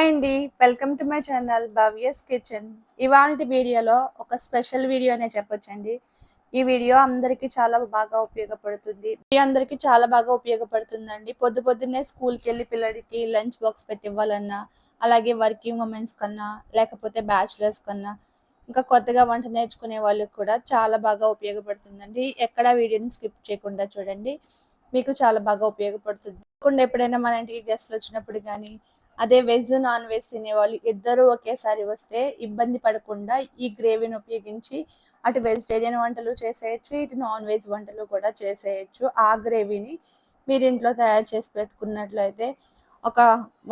Hi అండి. Welcome to my channel Bhavya's kitchen. ఇవాళ వీడియోలో ఒక స్పెషల్ వీడియో అనే చెప్పొచ్చండి. ఈ వీడియో అందరికీ చాలా బాగా ఉపయోగపడుతుంది. ఈ అందరికీ చాలా బాగా ఉపయోగపడుతుందండి. పొద్దు పొద్దున్నే స్కూల్కి వెళ్ళి పిల్లడికి లంచ్ బాక్స్ పెట్టి ఇవ్వాలన్నా అలాగే వర్కింగ్ ఉమెన్స్ కన్నా లేకపోతే బ్యాచిలర్స్ కన్నా ఇంకా కొత్తగా వంట నేర్చుకునే వాళ్ళకి కూడా చాలా బాగా ఉపయోగపడుతుందండి. ఎక్కడ వీడియోని స్కిప్ చేయకుండా చూడండి. మీకు చాలా బాగా ఉపయోగపడుతుంది. ఎప్పుడైనా మన ఇంటికి గెస్ట్లు వచ్చినప్పుడు కానీ అదే వెజ్ నాన్ వెజ్ తినేవాళ్ళు ఇద్దరు ఒకేసారి వస్తే ఇబ్బంది పడకుండా ఈ గ్రేవీని ఉపయోగించి అటు వెజిటేరియన్ వంటలు చేసేయచ్చు ఇటు నాన్ వెజ్ వంటలు కూడా చేసేయచ్చు. ఆ గ్రేవీని మీరు ఇంట్లో తయారు చేసి పెట్టుకున్నట్లయితే ఒక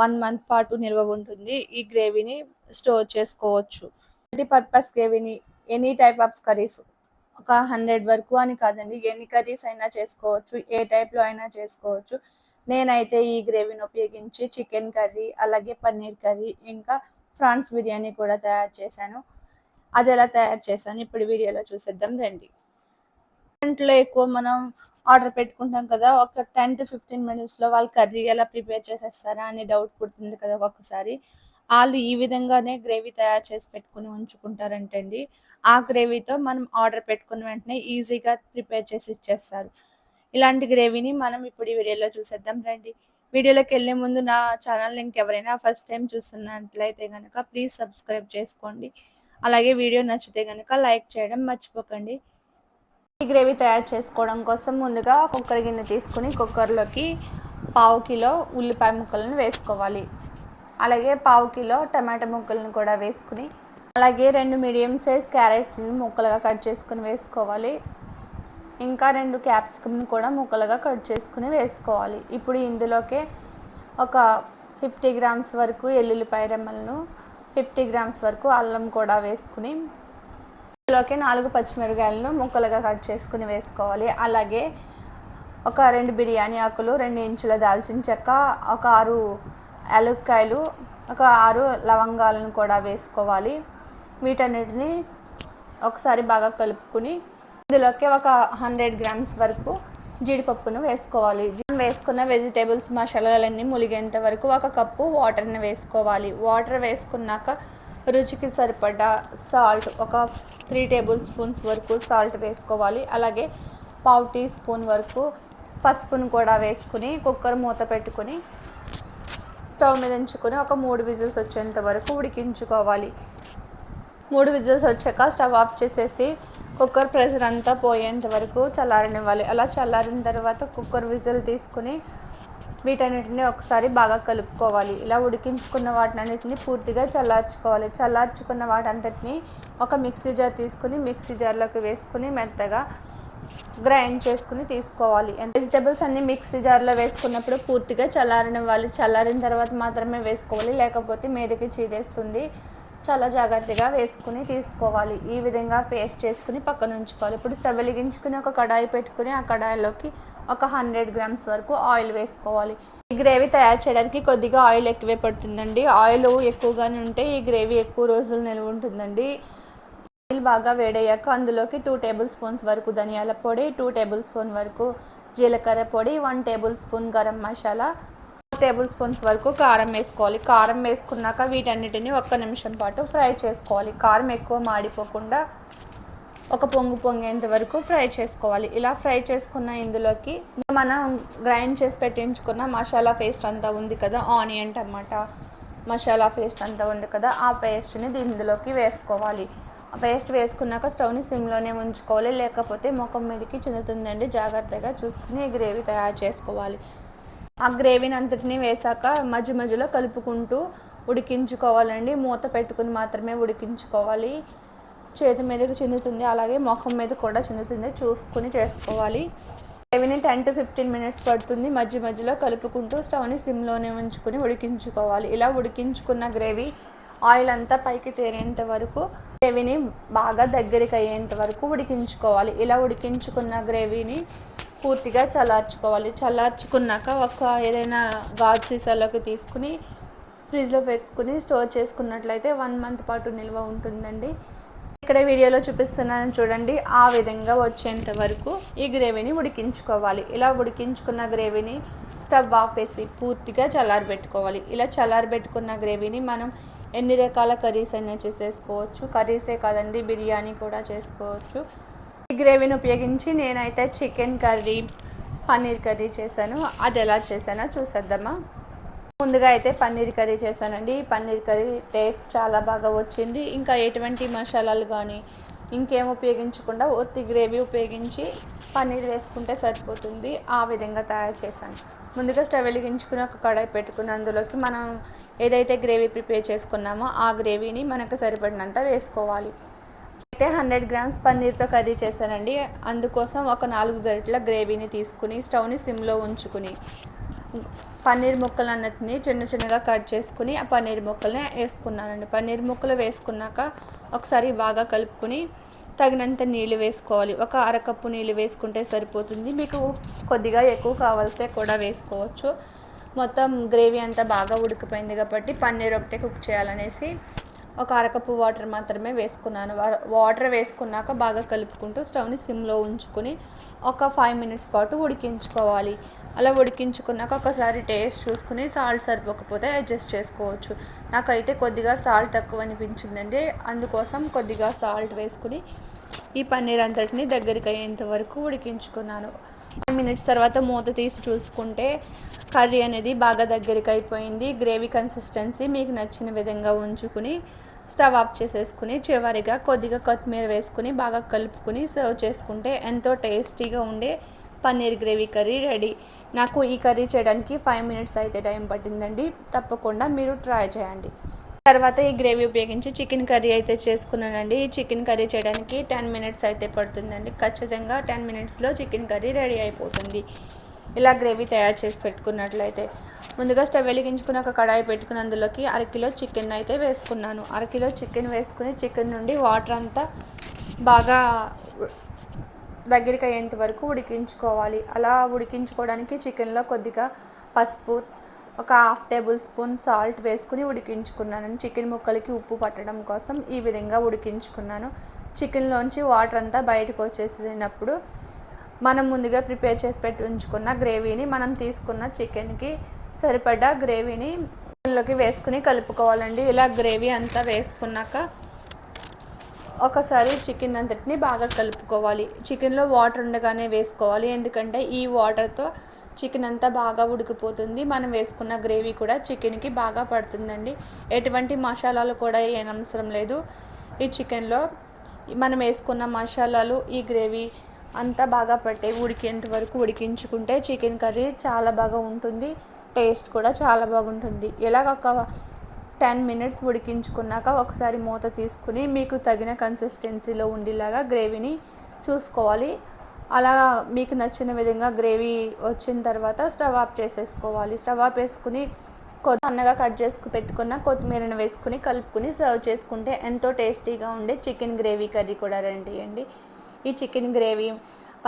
వన్ మంత్ పాటు నిల్వ ఉంటుంది. ఈ గ్రేవీని స్టోర్ చేసుకోవచ్చు. మల్టీ పర్పస్ గ్రేవీని ఎనీ టైప్ ఆఫ్ కర్రీస్ ఒక హండ్రెడ్ వరకు అని కాదండి. ఎన్ని కర్రీస్ అయినా చేసుకోవచ్చు ఏ టైప్లో అయినా చేసుకోవచ్చు. నేనైతే ఈ గ్రేవీని ఉపయోగించి చికెన్ కర్రీ అలాగే పన్నీర్ కర్రీ ఇంకా ఫ్రాన్స్ బిర్యానీ కూడా తయారు చేశాను. అది ఎలా తయారు చేశాను ఇప్పుడు వీడియోలో చూసేద్దాం రండి. ఇంట్లో ఎక్కువ మనం ఆర్డర్ పెట్టుకుంటాం కదా ఒక టెన్ టు ఫిఫ్టీన్ మినిట్స్లో వాళ్ళు కర్రీ ఎలా ప్రిపేర్ చేసేస్తారా అని డౌట్ పుడుతుంది కదా ఒక్కొక్కసారి. వాళ్ళు ఈ విధంగానే గ్రేవీ తయారు చేసి పెట్టుకుని ఉంచుకుంటారంటండి. ఆ గ్రేవీతో మనం ఆర్డర్ పెట్టుకున్న వెంటనే ఈజీగా ప్రిపేర్ చేసి ఇచ్చేస్తారు. ఇలాంటి గ్రేవీని మనం ఇప్పుడు ఈ వీడియోలో చూసేద్దాం రండి. వీడియోలోకి వెళ్ళే ముందు నా ఛానల్ ఇంకెవరైనా ఫస్ట్ టైం చూస్తున్నట్లయితే కనుక ప్లీజ్ సబ్స్క్రైబ్ చేసుకోండి. అలాగే వీడియో నచ్చితే కనుక లైక్ చేయడం మర్చిపోకండి. ఈ గ్రేవీ తయారు చేసుకోవడం కోసం ముందుగా కుక్కర్ గిన్నె తీసుకుని కుక్కర్లోకి పావు కిలో ఉల్లిపాయ ముక్కలను వేసుకోవాలి. అలాగే పావు కిలో టమాటా ముక్కలను కూడా వేసుకుని అలాగే రెండు మీడియం సైజ్ క్యారెట్ని ముక్కలుగా కట్ చేసుకుని వేసుకోవాలి. ఇంకా రెండు క్యాప్సికమ్ని కూడా ముక్కలుగా కట్ చేసుకుని వేసుకోవాలి. ఇప్పుడు ఇందులోకే ఒక ఫిఫ్టీ గ్రామ్స్ వరకు ఎల్లుల్లిపాయ రెమ్మలను ఫిఫ్టీ గ్రామ్స్ వరకు అల్లం కూడా వేసుకుని ఇందులోకి నాలుగు పచ్చిమిరకాయలను ముక్కలుగా కట్ చేసుకుని వేసుకోవాలి. అలాగే ఒక రెండు బిర్యానీ ఆకులు రెండు ఇంచుల దాల్చిన చెక్క ఒక ఆరు యాలక్కాయలు ఒక ఆరు లవంగాలను కూడా వేసుకోవాలి. వీటన్నిటిని ఒకసారి బాగా కలుపుకుని ఇందులోకి ఒక హండ్రెడ్ గ్రామ్స్ వరకు జీడిపప్పును వేసుకోవాలి. వేసుకున్న వెజిటేబుల్స్ మసాలాలన్నీ ములిగేంత వరకు ఒక కప్పు వాటర్ని వేసుకోవాలి. వాటర్ వేసుకున్నాక రుచికి సరిపడా సాల్ట్ ఒక త్రీ టేబుల్ స్పూన్స్ వరకు సాల్ట్ వేసుకోవాలి. అలాగే పావు టీ స్పూన్ వరకు పసుపును కూడా వేసుకుని కుక్కర్ మూత పెట్టుకుని స్టవ్ మీద ఉంచుకొని ఒక మూడు విజిల్స్ వచ్చేంత వరకు ఉడికించుకోవాలి. మూడు విజిల్స్ వచ్చాక స్టవ్ ఆఫ్ చేసేసి కుక్కర్ ప్రెషర్ అంతా పోయేంత వరకు చల్లారనివ్వాలి. అలా చల్లారిన తర్వాత కుక్కర్ విజిల్ తీసుకుని వీటన్నిటిని ఒకసారి బాగా కలుపుకోవాలి. ఇలా ఉడికించుకున్న వాటినన్నిటిని పూర్తిగా చల్లార్చుకోవాలి. చల్లార్చుకున్న వాటన్నిటిని ఒక మిక్సీ జార్ తీసుకుని మిక్సీ జార్లోకి వేసుకుని మెత్తగా గ్రైండ్ చేసుకుని తీసుకోవాలి. వెజిటేబుల్స్ అన్ని మిక్సీ జార్లో వేసుకున్నప్పుడు పూర్తిగా చల్లారనివ్వాలి చల్లారిన తర్వాత మాత్రమే వేసుకోవాలి. లేకపోతే మీదకి చీదేస్తుంది. చాలా జాగ్రత్తగా వేసుకుని తీసుకోవాలి. ఈ విధంగా పేస్ట్ చేసుకుని పక్కన ఉంచుకోవాలి. ఇప్పుడు స్టవ్ వెలిగించుకుని ఒక కడాయి పెట్టుకుని ఆ కడాయిలోకి ఒక హండ్రెడ్ గ్రామ్స్ వరకు ఆయిల్ వేసుకోవాలి. ఈ గ్రేవీ తయారు చేయడానికి కొద్దిగా ఆయిల్ ఎక్కువే పడుతుందండి. ఆయిల్ ఎక్కువగానే ఉంటే ఈ గ్రేవీ ఎక్కువ రోజులు నిల్వ ఉంటుందండి. ఆయిల్ బాగా వేడయ్యాక అందులోకి టూ టేబుల్ స్పూన్స్ వరకు ధనియాల పొడి టూ టేబుల్ స్పూన్ వరకు జీలకర్ర పొడి one tablespoon garam masala tablespoons వరకు కారం వేసుకోవాలి. కారం వేసుకున్నాక వీటన్నిటిని ఒక్క నిమిషం పాటు ఫ్రై చేసుకోవాలి. కారం ఎక్కువ మాడిపోకుండా ఒక పొంగు పొంగేంత వరకు ఫ్రై చేసుకోవాలి. ఇలా ఫ్రై చేసుకున్న ఇందులోకి మనం గ్రైండ్ చేసి పెట్టించుకున్న మసాలా పేస్ట్ అంతా ఉంది కదా ఆనియన్ టమాటా మసాలా పేస్ట్ అంతా ఉంది కదా ఆ పేస్ట్ని ఇందులోకి వేసుకోవాలి. పేస్ట్ వేసుకున్నాక స్టవ్ని సిమ్లోనే ఉంచుకోవాలి. లేకపోతే ముఖం మీదకి చెందుతుందండి జాగ్రత్తగా చూసుకుని గ్రేవీ తయారు చేసుకోవాలి. ఆ గ్రేవీని అంతటిని వేసాక మధ్య మధ్యలో కలుపుకుంటూ ఉడికించుకోవాలండి. మూత పెట్టుకుని మాత్రమే ఉడికించుకోవాలి. చేతి మీదకి చెందుతుంది అలాగే ముఖం మీద కూడా చెందుతుంది చూసుకుని చేసుకోవాలి. గ్రేవీని టెన్ టు ఫిఫ్టీన్ మినిట్స్ పడుతుంది. మధ్య మధ్యలో కలుపుకుంటూ స్టవ్ని సిమ్లోనే ఉంచుకుని ఉడికించుకోవాలి. ఇలా ఉడికించుకున్న గ్రేవీ ఆయిల్ అంతా పైకి తేరేంత వరకు గ్రేవీని బాగా దగ్గరికి అయ్యేంత వరకు ఉడికించుకోవాలి. ఇలా ఉడికించుకున్న గ్రేవీని పూర్తిగా చల్లార్చుకోవాలి. చల్లార్చుకున్నాక ఒక ఏదైనా గాజు సీసాలోకి తీసుకుని ఫ్రిడ్జ్లో పెట్టుకుని స్టోర్ చేసుకున్నట్లయితే వన్ మంత్ పాటు నిల్వ ఉంటుందండి. ఇక్కడ వీడియోలో చూపిస్తున్నాను చూడండి. ఆ విధంగా వచ్చేంత వరకు ఈ గ్రేవీని ఉడికించుకోవాలి. ఇలా ఉడికించుకున్న గ్రేవీని స్టవ్ ఆపేసి పూర్తిగా చల్లారబెట్టుకోవాలి. ఇలా చల్లారబెట్టుకున్న గ్రేవీని మనం ఎన్ని రకాల కర్రీస్ అయినా చేసేసుకోవచ్చు. కర్రీసే కాదండి బిర్యానీ కూడా చేసుకోవచ్చు. ఈ గ్రేవీని ఉపయోగించి నేనైతే చికెన్ కర్రీ పన్నీర్ కర్రీ చేశాను. అది ఎలా చేశానో చూసేద్దామా. ముందుగా అయితే పన్నీర్ కర్రీ చేశానండి. పన్నీర్ కర్రీ టేస్ట్ చాలా బాగా వచ్చింది. ఇంకా ఎటువంటి మసాలాలు కానీ ఇంకేం ఉపయోగించకుండా ఒత్తి గ్రేవీ ఉపయోగించి పన్నీర్ వేసుకుంటే సరిపోతుంది. ఆ విధంగా తయారు చేశాను. ముందుగా స్టవ్ వెలిగించుకుని ఒక కడాయి పెట్టుకుని అందులోకి మనం ఏదైతే గ్రేవీ ప్రిపేర్ చేసుకున్నామో ఆ గ్రేవీని మనకు సరిపడినంత వేసుకోవాలి. అయితే హండ్రెడ్ గ్రామ్స్ పన్నీర్తో కర్రీ చేశానండి. అందుకోసం ఒక నాలుగు గరిటల గ్రేవీని తీసుకుని స్టవ్ని సిమ్లో ఉంచుకుని పన్నీర్ ముక్కలు అన్నిటిని చిన్న చిన్నగా కట్ చేసుకుని ఆ పన్నీర్ ముక్కల్ని వేసుకున్నానండి. పన్నీర్ ముక్కలు వేసుకున్నాక ఒకసారి బాగా కలుపుకొని తగినంత నీళ్ళు వేసుకోవాలి. ఒక అరకప్పు నీళ్ళు వేసుకుంటే సరిపోతుంది. మీకు కొద్దిగా ఎక్కువ కావాల్సే కూడా వేసుకోవచ్చు. మొత్తం గ్రేవీ అంతా బాగా ఉడికిపోయింది కాబట్టి పన్నీర్ ఒకటే కుక్ చేయాలనేసి ఒక అరకప్పు వాటర్ మాత్రమే వేసుకున్నాను. వాటర్ వేసుకున్నాక బాగా కలుపుకుంటూ స్టవ్ని సిమ్లో ఉంచుకొని ఒక ఫైవ్ మినిట్స్ పాటు ఉడికించుకోవాలి. అలా ఉడికించుకున్నాక ఒకసారి టేస్ట్ చూసుకుని సాల్ట్ సరిపోకపోతే అడ్జస్ట్ చేసుకోవచ్చు. నాకైతే కొద్దిగా సాల్ట్ తక్కువ అనిపించిందండి. అందుకోసం కొద్దిగా సాల్ట్ వేసుకుని ఈ పన్నీర్ అంతటిని దగ్గరికి అయ్యేంత వరకు ఉడికించుకున్నాను. ఫైవ్ మినిట్స్ తర్వాత మూత తీసి చూసుకుంటే కర్రీ అనేది బాగా దగ్గరికి అయిపోయింది. గ్రేవీ కన్సిస్టెన్సీ మీకు నచ్చిన విధంగా ఉంచుకుని స్టవ్ ఆఫ్ చేసేసుకుని చివరిగా కొద్దిగా కొత్తిమీర వేసుకుని బాగా కలుపుకుని సర్వ్ చేసుకుంటే ఎంతో టేస్టీగా ఉండే పన్నీర్ గ్రేవీ కర్రీ రెడీ. నాకు ఈ కర్రీ చేయడానికి ఫైవ్ మినిట్స్ అయితే టైం పట్టిందండి. తప్పకుండా మీరు ట్రై చేయండి. తర్వాత ఈ గ్రేవీ ఉపయోగించి చికెన్ కర్రీ అయితే చేసుకున్నానండి. ఈ చికెన్ కర్రీ చేయడానికి టెన్ మినిట్స్ అయితే పడుతుందండి. ఖచ్చితంగా టెన్ మినిట్స్లో చికెన్ కర్రీ రెడీ అయిపోతుంది. ఇలా గ్రేవీ తయారు చేసి పెట్టుకున్నట్లయితే. ముందుగా స్టవ్ వెలిగించుకుని ఒక కడాయి పెట్టుకుని అందులోకి అరకిలో చికెన్ అయితే వేసుకున్నాను. అరకిలో చికెన్ వేసుకుని చికెన్ నుండి వాటర్ అంతా బాగా దగ్గరికి అయ్యేంత వరకు ఉడికించుకోవాలి. అలా ఉడికించుకోవడానికి చికెన్లో కొద్దిగా పసుపు ఒక హాఫ్ టేబుల్ స్పూన్ సాల్ట్ వేసుకుని ఉడికించుకున్నాను. చికెన్ ముక్కలకి ఉప్పు పట్టడం కోసం ఈ విధంగా ఉడికించుకున్నాను. చికెన్లోంచి వాటర్ అంతా బయటకు వచ్చేసినప్పుడు మనం ముందుగా ప్రిపేర్ చేసి పెట్టి ఉంచుకున్న గ్రేవీని మనం తీసుకున్న చికెన్కి సరిపడా గ్రేవీని లోకి వేసుకుని కలుపుకోవాలండి. ఇలా గ్రేవీ అంతా వేసుకున్నాక ఒకసారి చికెన్ అంతటిని బాగా కలుపుకోవాలి. చికెన్లో వాటర్ ఉండగానే వేసుకోవాలి. ఎందుకంటే ఈ వాటర్తో చికెన్ అంతా బాగా ఉడికిపోతుంది. మనం వేసుకున్న గ్రేవీ కూడా చికెన్కి బాగా పడుతుందండి. ఎటువంటి మసాలాలు కూడా ఏనవసరం లేదు. ఈ చికెన్లో మనం వేసుకున్న మసాలాలు ఈ గ్రేవీ అంతా బాగా పట్టే ఉడికేంత వరకు ఉడికించుకుంటే చికెన్ కర్రీ చాలా బాగా ఉంటుంది. టేస్ట్ కూడా చాలా బాగుంటుంది. ఎలాగ ఒక టెన్ మినిట్స్ ఉడికించుకున్నాక ఒకసారి మూత తీసుకుని మీకు తగిన కన్సిస్టెన్సీలో ఉండేలాగా గ్రేవీని చూసుకోవాలి. అలా మీకు నచ్చిన విధంగా గ్రేవీ వచ్చిన తర్వాత స్టవ్ ఆఫ్ చేసేసుకోవాలి. స్టవ్ ఆఫ్ వేసుకుని అన్నగా కట్ చేసుకు పెట్టుకున్న కొత్తిమీరను వేసుకుని కలుపుకుని సర్వ్ చేసుకుంటే ఎంతో టేస్టీగా ఉండే చికెన్ గ్రేవీ కర్రీ కూడా రెడీ అండి. ఈ చికెన్ గ్రేవీ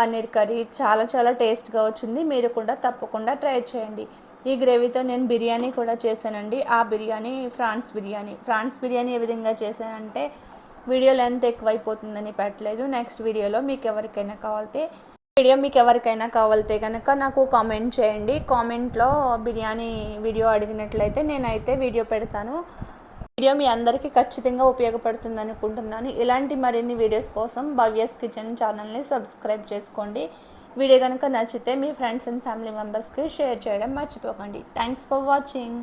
పన్నీర్ కర్రీ చాలా చాలా టేస్ట్గా వచ్చింది. మీరు కూడా తప్పకుండా ట్రై చేయండి. ఈ గ్రేవీతో నేను బిర్యానీ కూడా చేశానండి. ఆ బిర్యానీ ఫ్రాన్స్ బిర్యానీ. ఫ్రాన్స్ బిర్యానీ ఏ విధంగా చేశానంటే వీడియో లెంత్ ఎక్కువైపోతుందని పెట్టలేదు. నెక్స్ట్ వీడియోలో మీకు ఎవరికైనా కావాలితే వీడియో మీకు ఎవరికైనా కావాలితే కనుక నాకు కామెంట్ చేయండి. కామెంట్లో బిర్యానీ వీడియో అడిగినట్లయితే నేనైతే వీడియో పెడతాను. వీడియో మీ అందరికీ ఖచ్చితంగా ఉపయోగపడుతుంది అనుకుంటున్నాను. ఇలాంటి మరిన్ని వీడియోస్ కోసం భవ్యస్ కిచెన్ ఛానల్ని సబ్స్క్రైబ్ చేసుకోండి. వీడియో కనుక నచ్చితే మీ ఫ్రెండ్స్ అండ్ ఫ్యామిలీ మెంబర్స్కి షేర్ చేయడం మర్చిపోకండి. Thanks for watching.